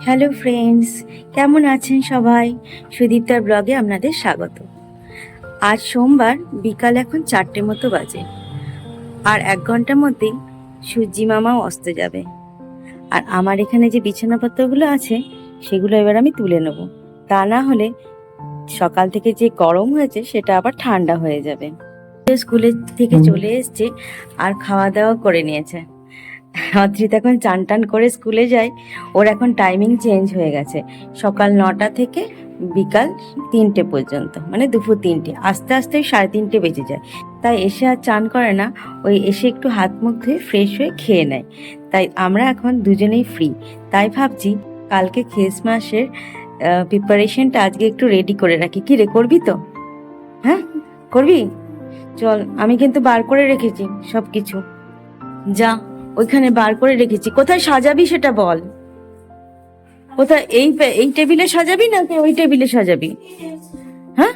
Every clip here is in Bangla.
হ্যালো ফ্রেন্ডস, কেমন আছেন সবাই? সুদীপ্তার ব্লগে আপনাদের স্বাগত। আজ সোমবার, বিকাল এখন চারটে মতো বাজে। আর এক ঘণ্টার মধ্যেই সূর্যি মামাও অস্ত যাবে। আর আমার এখানে যে বিছানাপত্রগুলো আছে, সেগুলো এবার আমি তুলে নেব। তা না হলে সকাল থেকে যে গরম হয়েছে, সেটা আবার ঠান্ডা হয়ে যাবে। স্কুলের থেকে চলে এসছে আর খাওয়া দাওয়া করে নিয়েছে। অদ্রিত এখন চান টান করে স্কুলে যায় ওর এখন টাইমিং চেঞ্জ হয়ে গেছে। সকাল নটা থেকে বিকাল তিনটে পর্যন্ত মানে দুপুর তিনটে। আস্তে আস্তে সাড়ে তিনটে বেজে যায়। তাই এসে আর চান করে না, ওই এসে একটু হাত মুখ ধুয়ে ফ্রেশ হয়ে খেয়ে নেয়। তাই আমরা এখন দুজনেই ফ্রি তাই ভাবছি কালকে খ্রিসমাসের প্রিপারেশনটা আজকে একটু রেডি করে রাখি। কি রে, করবি তো? হ্যাঁ করবি? চল, আমি কিন্তু বার করে রেখেছি সব কিছু যা। ওইখানে বার করে রেখেছি। কোথায় সাজাবি সেটা বল। কোথায় এই এই টেবিলে সাজাবি নাকি ওই টেবিলে সাজাবি? হ্যাঁ?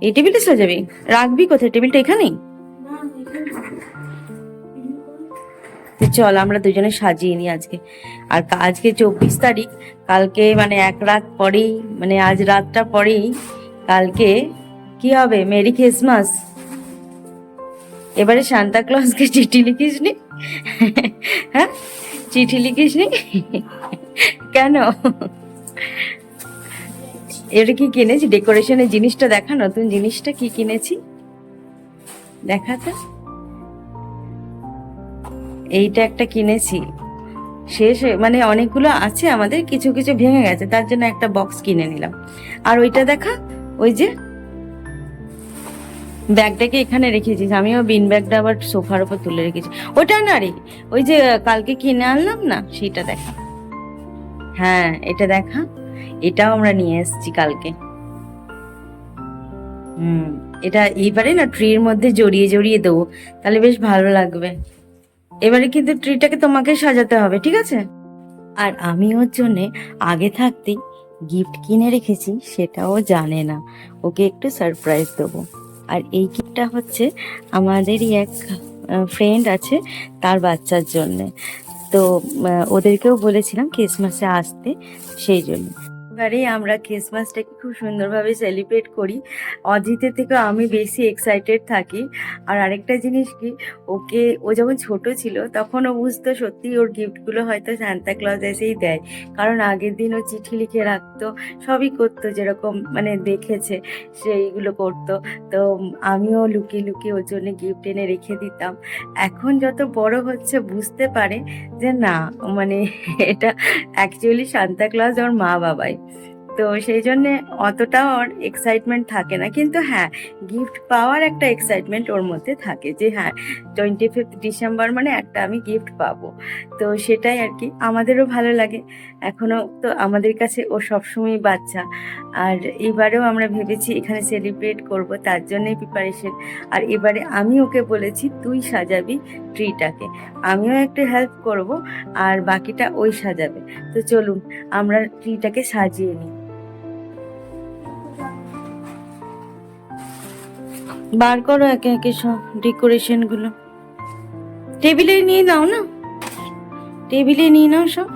এই টেবিলে সাজাবি? রাখবি কোথায়? টেবিলটা এখানেই? চল, আমরা দুজনে সাজিয়ে নিই আজকে। আর আজকে চব্বিশ তারিখ। কালকে মানে এক রাত পরেই মানে আজ রাতটা পরেই, কালকে কি হবে? Merry Christmas. এবারে সান্তা ক্লজকে চিঠি লিখিস নি হ্যাঁ? চিঠি লিখিস নি কেন? এটা কি কিনেছি? ডেকোরেশনের জিনিসটা দেখা, নতুন জিনিসটা কি কিনেছি? দেখাতে এইটা একটা কিনেছি। শেষ মানে অনেকগুলো আছে আমাদের, কিছু কিছু ভেঙে গেছে, তার জন্য একটা বক্স কিনে নিলাম। আর ওইটা দেখা, ওই যে ব্যাগটাকে এখানে রেখেছিস, আমিও বিন ব্যাগটা আবার সোফার উপর তুলে রেখেছি। ওটা না রে, ওই যে কালকে কিনে আনলাম না সেটা দেখা। হ্যাঁ এটা দেখা, এটাও আমরা নিয়ে এসেছি কালকে। হুম, এটা এইবারে না ট্রির মধ্যে জড়িয়ে জড়িয়ে দেবো, তাহলে বেশ ভালো লাগবে। এবারে কিন্তু ট্রিটাকে তোমাকে সাজাতে হবে, ঠিক আছে? আর আমি ওর জন্যে আগে থাকতেই গিফট কিনে রেখেছি, সেটাও জানে না। ওকে একটু সারপ্রাইজ দেবো। আর এই গিফটটা হচ্ছে আমাদেরই এক ফ্রেন্ড আছে তার বাচ্চার জন্যে। তো ওদেরকেও বলেছিলাম ক্রিসমাসে আসতে, সেই জন্য। এবারে আমরা ক্রিসমাসটাকে খুব সুন্দরভাবে সেলিব্রেট করি। অজিতের থেকে আমি বেশি এক্সাইটেড থাকি। আর আরেকটা জিনিস কি, ওকে, ও যখন ছোট ছিল, তখন ও বুঝতো সত্যি ওর গিফটগুলো হয়তো সান্তা ক্লজ এসেই দেয়। কারণ আগের দিন ও চিঠি লিখে রাখতো, সবই করতো যেরকম মানে দেখেছে, সেইগুলো করতো। তো আমিও লুকিয়ে লুকিয়ে ওর জন্য গিফট এনে রেখে দিতাম। এখন যত বড় হচ্ছে বুঝতে পারে যে না মানে এটা অ্যাকচুয়ালি সান্তা ক্লজ ওর মা বাবাই তো সেই জন্যে অতটা ওর এক্সাইটমেন্ট থাকে না। কিন্তু হ্যাঁ গিফট পাওয়ার একটা এক্সাইটমেন্ট ওর মধ্যে থাকে যে হ্যাঁ টোয়েন্টি ফিফথ ডিসেম্বর মানে একটা আমি গিফট পাবো। তো সেটাই আর কি, আমাদেরও ভালো লাগে। এখনও তো আমাদের কাছে ও সবসময় বাচ্চা। আর এবারেও আমরা ভেবেছি এখানে সেলিব্রেট করব, তার জন্যই প্রিপারেশন আর এবারে আমি ওকে বলেছি, তুই সাজাবি ট্রিটাকে আমিও একটু হেল্প করব, আর বাকিটা ওই সাজাবে। তো চলুন, আমরা ট্রিটাকে সাজিয়ে নিই। বার করো একে একে সব ডেকোরেশনগুলো টেবিলে নিয়ে নাও না? টেবিলে নিয়ে নাও সব।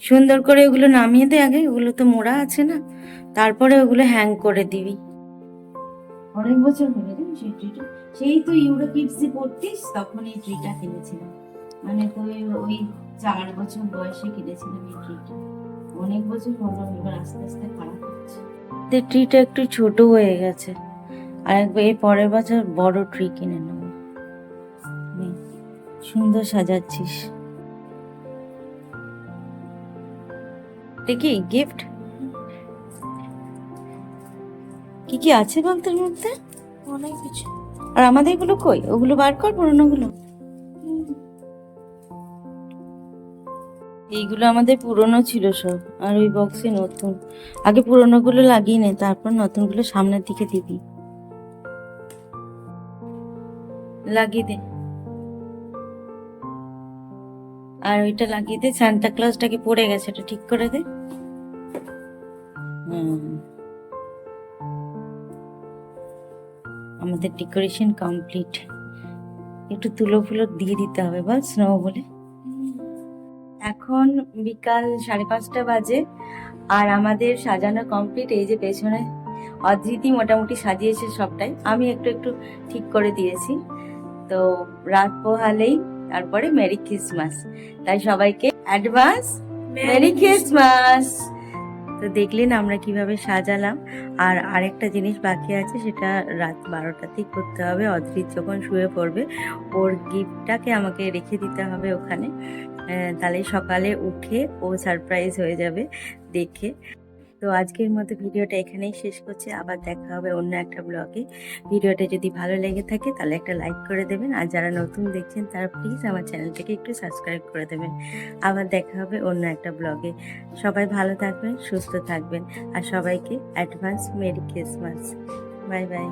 সুন্দর করে ওগুলো নামিয়ে দে আগে, ওগুলো তো মোড়া আছে না। তারপরে ওগুলো হ্যাং করে দিবি। অনেক বছর হলো জানিস সেই ট্রিটা। সেই তো ইউরো কিডসে পড়তিস, তখন এই ট্রিটা কিনেছিলাম। মানে তুই ওই চার বছর বয়সে কিনেছিলাম এই ট্রিটা। অনেক বছর হলো এবার আস্তে আস্তে খারাপ হচ্ছে ট্রিটা একটু ছোট হয়ে গেছে। আর একবার এর পরের বছর বড় ট্রি কিনে নেব। সুন্দর সাজাচ্ছিস। দেখি গিফট কি কি আছে বল তোর মধ্যে? অনেক কিছু। আর আমাদের এগুলো কই? ওগুলো বার কর পুরোনো গুলো এইগুলো আমাদের পুরনো ছিল সব, আর ওই বক্সে নতুন। আগে পুরনো গুলো লাগিয়ে নে, তারপর নতুনগুলো সামনের দিকে দিবি। লাগিয়ে দে। আর ওইটা লাগিয়ে দে সান্তা ক্লজটাকে পড়ে গেছে এটা ঠিক করে দে। আমাদের ডেকোরেশন কমপ্লিট একটু তুলো ফুলো দিয়ে দিতে হবে বা স্নো বলে। এখন বিকাল সাড়ে পাঁচটা বাজে আর আমাদের সাজানো কমপ্লিট এই যে পেছনে অধৃতি মোটামুটি সাজিয়েছে সবটাই। আমি একটু একটু ঠিক করে দিয়েছি। তো রাত পোহালেই তারপরে মেরি ক্রিসমাস তাই সবাইকে অ্যাডভান্স মেরি ক্রিসমাস তো দেখলেন আমরা কীভাবে সাজালাম। আর আরেকটা জিনিস বাকি আছে সেটা রাত বারোটাতেই করতে হবে। অদ্রিত যখন শুয়ে পড়বে ওর গিফটটাকে আমাকে রেখে দিতে হবে ওখানে। তাহলে সকালে উঠে ও সারপ্রাইজ হয়ে যাবে দেখে। তো আজকের মতো ভিডিওটা এখানেই শেষ করছি। আবার দেখা হবে অন্য একটা ব্লগে ভিডিওটা যদি ভালো লেগে থাকে তাহলে একটা লাইক করে দেবেন। আর যারা নতুন দেখছেন, তারা প্লিজ আমার চ্যানেলটাকে একটু সাবস্ক্রাইব করে দেবেন। আবার দেখা হবে অন্য একটা ব্লগে সবাই ভালো থাকবেন, সুস্থ থাকবেন। আর সবাইকে advance merry Christmas bye bye